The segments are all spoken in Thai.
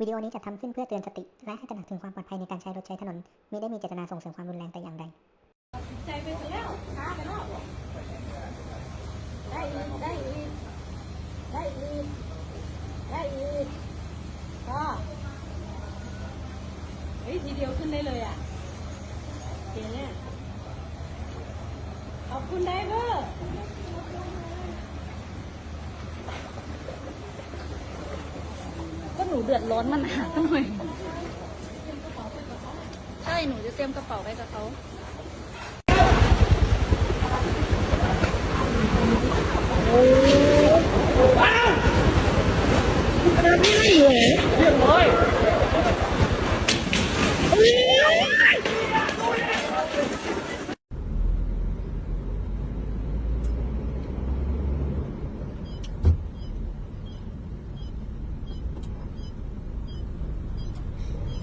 วิดีโอนี้จัดทำขึ้นเพื่อเตือนสติ และให้ตระหนักถึงความปลอดภัยในการใช้รถใช้ถนน ไม่ได้มีเจตนาส่งเสริมความรุนแรงแต่อย่างใดใจไปซะแล้วช้าไปแล้วได้อีกได้อีกได้อีกได้อีกก็เฮ้ยทีเดียวขึ้นได้เลยอะเก่งเนี่ยขอบคุณไดเวอร์ ก็หนู เดือดร้อนมันหาหน่อยใช่ หนูจะเตรียมกระเป๋าไปกับเขาขับ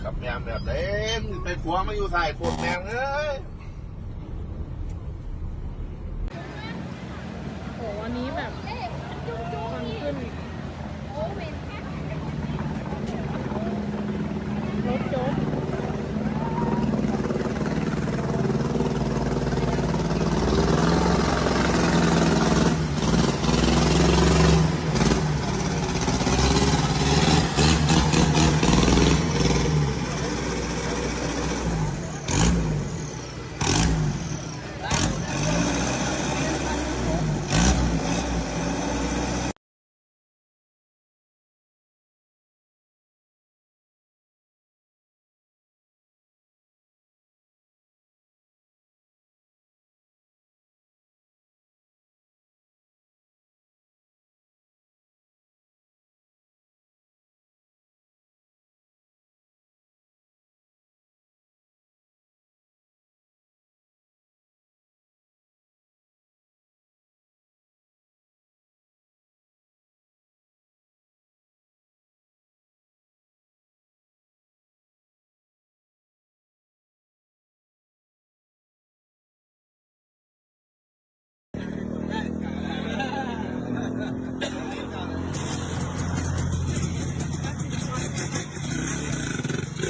กับแมงแบบเด่นไปขวมาอยู่ใส่โคตรแมงเอ้ยโหวันนี้แบบควันขึ้น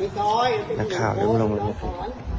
มลงแล้วนะครับ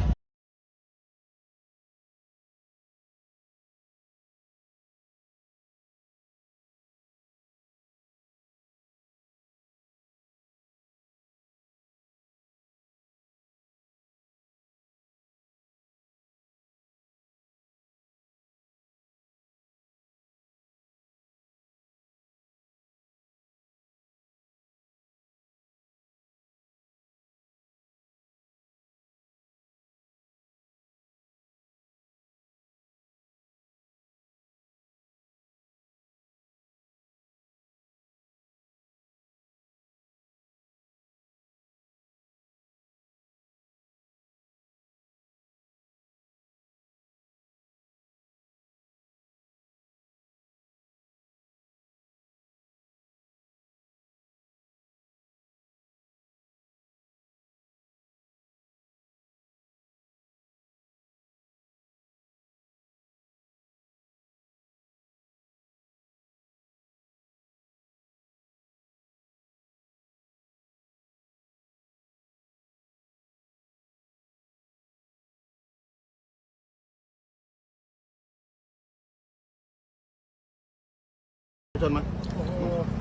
ชนมา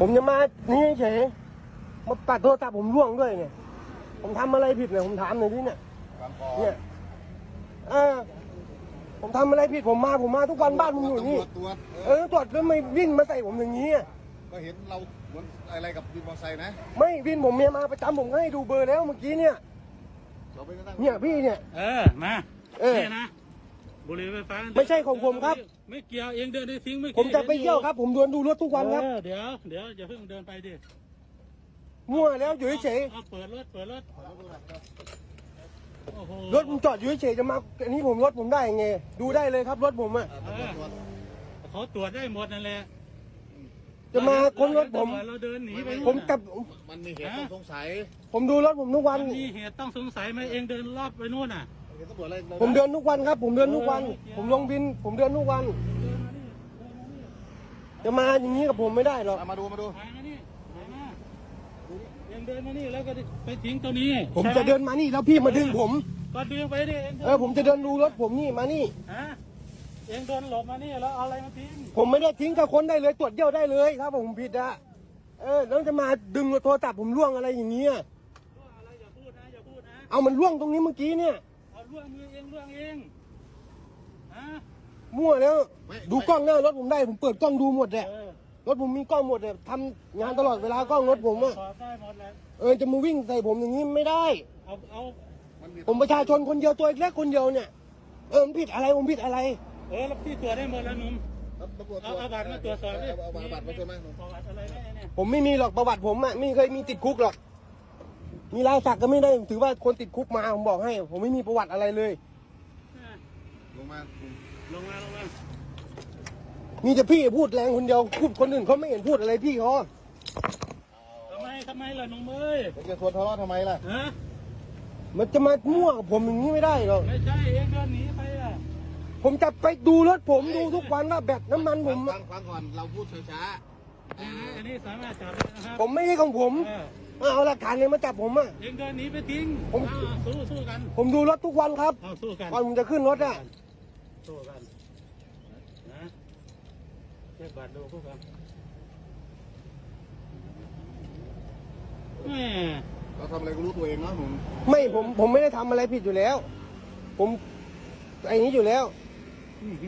ผมจะมานี่เฉยมาปัดโทรศัพท์ผมร่วงด้วยเนี่ยผมทำอะไรผิดเนี่ยผมถามหน่อยดิเนี่ยเนี่ยเออผมทำอะไรผิดผมมาผมมาทุกวันบ้านผมอยู่นี่ ตรวจเออตรวจแล้วไม่วิ่งมาใส่ผมอย่างนี้อะก็เห็นเราเหมือนอะไรกับวินมอเตอร์ไซค์นะ ไม่วินผมเมียมาประจำผมก็ให้ดูเบอร์แล้วเมื่อกี้เนี่ยเราไปนั่งเนี่ยพี่เนี่ย เออ มาเออนี่นะ บุหรี่ไฟฟ้า ไม่ใช่ของผมครับ ไม่เกี่ยวเองเดินได้ทิ้งไม่ผมจะไปเที่ยวครับ ผมเดินดูรถทุกวันครับเออเดี๋ยวเดี๋ยวอย่าเพิ่งเดินไปดิมั่วแล้วอยู่เฉยเอาเปิดรถเปิดรถโอ้โหๆรถผมจอดอยู่เฉยๆจะมาอันนี้ผมรถผมได้ไง ดูได้เลยครับรถผมอะ เออเขาตรวจได้หมดนั่นแหละจะมาค้นรถผม เราเดินหนีไปผมกับมันมีเหตุต้องสงสัย ผมดูรถผมทุกวันมันมีเหตุต้องสงสัยไหมเองเดินรอบไปนู่นน่ะ เหตุตำรวจอะไรผมเดินทุกวันครับ ผมเดินทุกวัน ผมลงบิน ผมเดินทุกวันจะมาอย่างนี้กับผมไม่ได้หรอกมาดูมาดูมานี่มามาเองเดินมานี่แล้วก็ไปทิ้งตัวนี้ ผมใช่ไหจะเดินมานี่แล้วพี่มาดึงผม ก็ดึงไปดิเองเออผมจะเดินดูรถผมนี่มานี่ฮะเองเดินหลบมานี่แล้วเอาอะไรมาทิ้ง ผมไม่ได้ทิ้งกับคนได้เลยตรวจเยี่ยวได้เลยถ้าผมผิดอะเออแล้วจะมาดึงโทรศัพท์ผมล่วงอะไรอย่างเงี้ยอะไรอย่าพูดนะอย่าพูดนะเอามันล่วงตรงนี้เมื่อกี้เนี่ยเอา ล่วงมือเองล่วงเองฮะมั่วแล้วดูกล้องหน้ารถผมได้ผมเปิดกล้องดูหมดแหละเออรถผมมีกล้องหมดเลยทำงานตลอดเวลากล้องรถผมอะสอบได้หมดเลยเออจะมาวิ่งใส่ผมอย่างนี้ไม่ได้ เอาเอาผมประชาชนคนเดียวตัวเล็กคนเดียวเนี่ยเออผมผิดอะไรผมผิดอะไร เออแล้วพี่ตรวจได้หมดแล้วหนุ่มตำรวจเอาเอาบัตรมาตรวจสอบดิเอาบัตรมาตรวจไหมประวัติอะไรได้เนี่ยผมไม่มีหรอกประวัติผมอะไม่เคยมีติดคุกหรอก มีลายสักก็ไม่ได้ถือว่าคนติดคุกมาผมบอกให้ ผมไม่มีประวัติอะไรเลยอะลงมา ลงมา ลงมา มีแต่พี่พูดแรงคนเดียวพูดคนอื่นเขาไม่เห็นพูดอะไรพี่เขาอะทำไม ทำไมล่ะหนุ่มเอ้ยจะชวนทะเลาะทำไมล่ะ ฮะ มันจะมามั่วกับผมอย่างนี้ไม่ได้หรอกไม่ใช่เองเดินหนีไปอะผมจะไปดูรถผมดูทุกวันว่าแบตน้ำมันผม ฟังฟังก่อน เราพูดช้าอันนี้อันนี้สามารถจับได้นะครับผมไม่ใช่ของผม เออ เอาหลักฐานเลยมาจับผมอะเองเดินหนีไปทิ้งผมเอาสู้สู้กันผมดูรถทุกวันครับเอาสู้กันก่อนผมจะขึ้นรถอะสู้กันนะเช็คบัตรดูคู่กันแหม่ๆเราทำอะไรก็รู้ตัวเองเนาะหนุ่มไม่ผมผมไม่ได้ทำอะไรผิดอยู่แล้ว ผมไอ้นี้อยู่แล้ว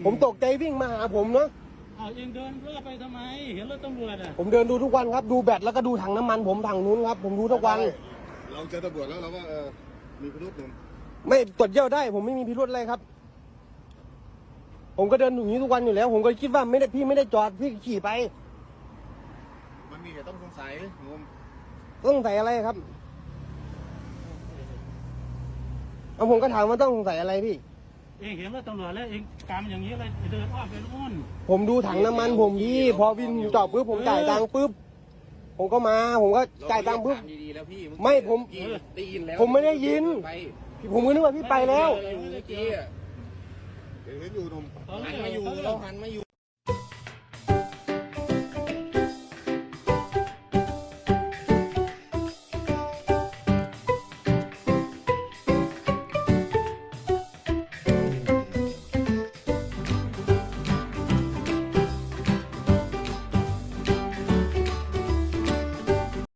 ผมตกใจวิ่งมาหาผมเนาะ เอาเองเดินรอบไปทำไม เห็นรถตำรวจอะผมเดินดูทุกวันครับ ดูแบตแล้วก็ดูถังน้ำมัน ผมถังนู้นครับ ผมดูทุกวัน เราเจอตำรวจแล้วเราก็เออมีพิรุษหนุ่มไม่ตรวจเยี่ยวได้ ผมไม่มีพิรุธอะไรครับ ผมก็เดินอย่างนี้ทุกวันอยู่แล้ว ผมก็คิดว่าไม่ได้พี่ไม่ได้จอดพี่ขี่ไป มันมีเหตุต้องสงสัยหนุ่มต้องใส่อะไรครับเอาผมก็ถามว่าต้องสงสัยอะไรพี่ เองเห็นรถตำรวจแล้วเองกำอย่างนี้เลยเดินอ้อมไปนู่นผมดูถังน้ำมันผมพี่ พอวินจอดปุ๊บผมจ่ายตังค์ปุ๊บผมก็มา ผมก็จ่ายตังค์ปุ๊บ ดีๆแล้วพี่ไม่ผมได้ยินแล้วผมไม่ได้ยิน ไปผมก็นึกว่าพี่ไปแล้วอยู่เมื่อกี้อะเห็นอยู่หนุ่มหันมาอยู่เราหันมาอยู่